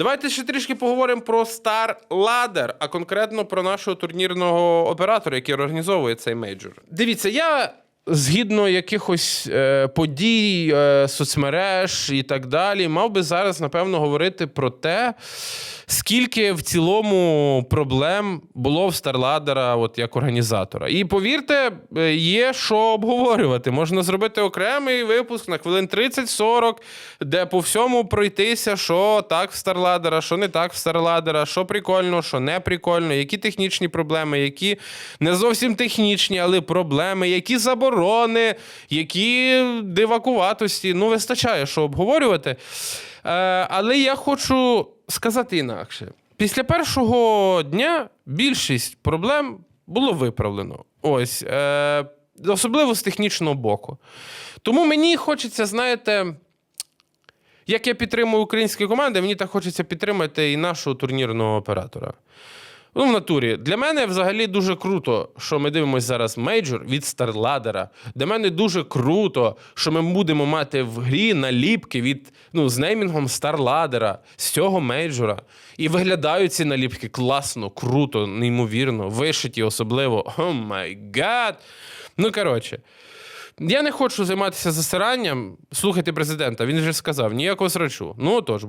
Давайте ще трішки поговоримо про Star Ladder, а конкретно про нашого турнірного оператора, який організовує цей мейджор. Дивіться, я. Згідно якихось е, подій, е, соцмереж і так далі, мав би зараз, напевно, говорити про те, скільки в цілому проблем було в Старладера, от як організатора. І повірте, е, є що обговорювати. Можна зробити окремий випуск на хвилин 30-40, де по всьому пройтися, що так в Старладера, що не так в Старладера, що прикольно, що не прикольно, які технічні проблеми, які не зовсім технічні, але проблеми, які заборони, які дивакуватості. Ну, вистачає, що обговорювати. Е, але я хочу сказати інакше. Після першого дня більшість проблем було виправлено. Ось. Е, особливо з технічного боку. Тому мені хочеться, знаєте. Як я підтримую українські команди, мені так хочеться підтримати і нашого турнірного оператора. Ну, в натурі, для мене взагалі дуже круто, що ми дивимося зараз мейджор від Старладера. Для мене дуже круто, що ми будемо мати в грі наліпки від ну, з неймінгом Старладера, з цього мейджора. І виглядають ці наліпки класно, круто, неймовірно, вишиті особливо. О май гад! Ну, коротше. Я не хочу займатися засиранням. Слухайте президента, він вже сказав, ніякого срачу. Ну отож бо.